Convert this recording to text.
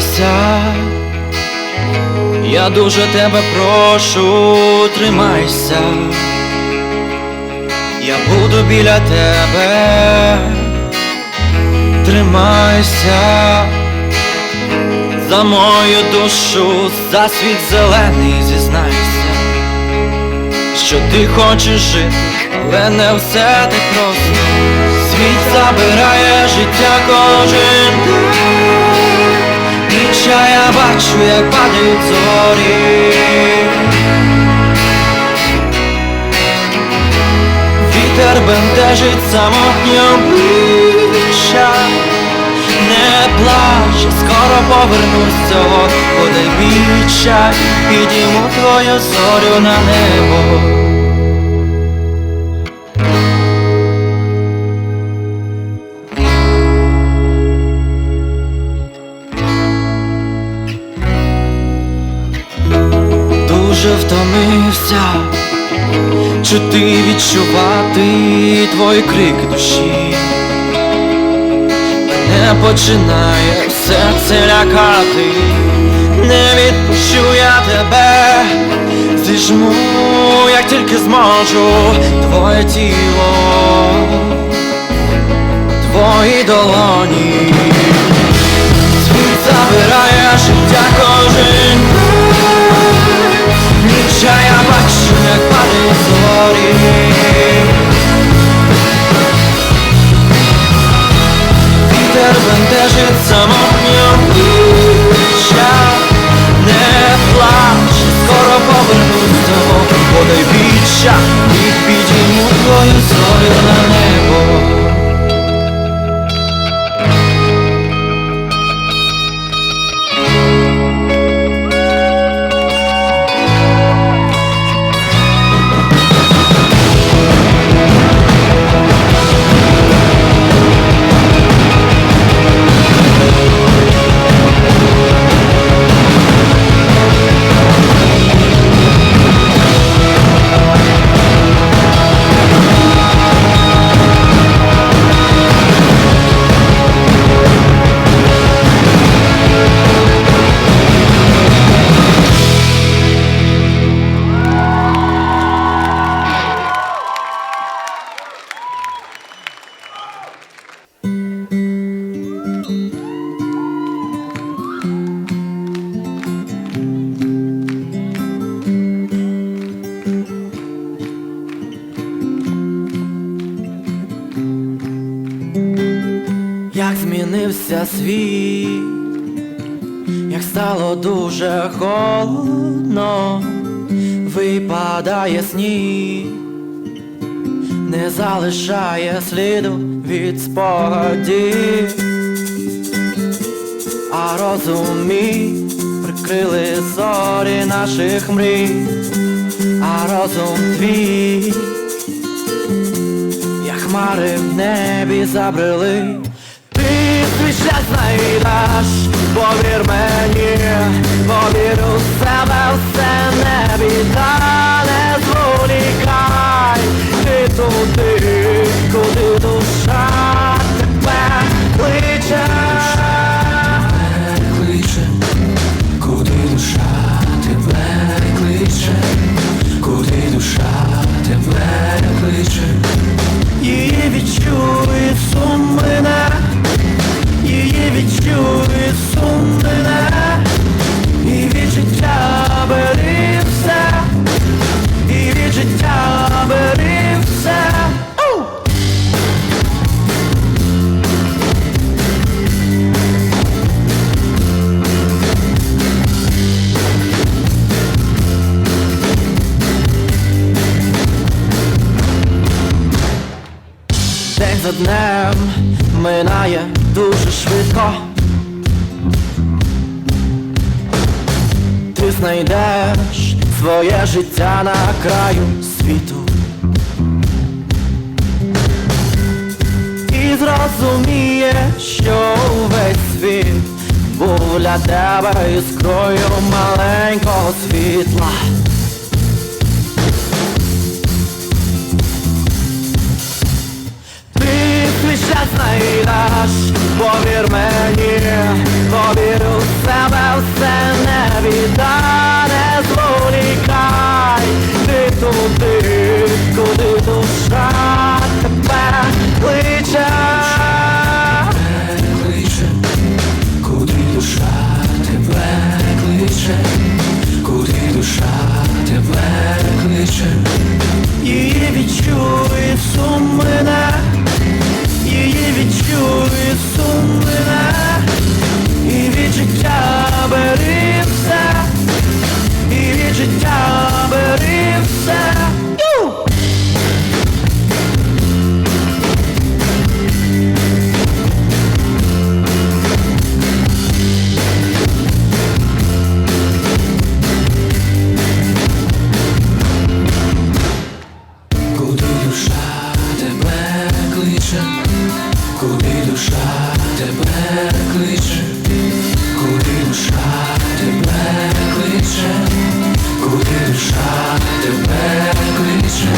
тримайся, я дуже тебе прошу, тримайся, я буду біля тебе, тримайся, за мою душу, за світ зелений зізнайся, що ти хочеш жити, але не все так просто. Світ забирає життя кожен день бачу, як падають зорі. Вітер бентежить самотнє обличчя. Не плач, скоро повернусь цього подебіччя. Підійму твою зорю на небо втомився, чути відчувати твої крики душі, не починає все це лякати, не відпущу я тебе, зіжму, як тільки зможу, твоє тіло, твої долоні. Світ забирає життя кожен Ніча я бачу, як падають зорі Вітер бентежить самотні обличчя Не плач, скоро повернусь до подай віччя І підійму твою зорю на небо змінився світ, як стало дуже холодно, випадає сніг, не залишає сліду від спогадів, а розумі прикрили зорі наших мрій, а розум твій як хмари в небі забрели. Знайдеш, повір мені, за днем минає дуже швидко. Ти знайдеш своє життя на краю світу. І зрозумієш, що весь світ був для тебе іскрою маленького світла. Свій час знайдеш, повір мені, тебе кличе,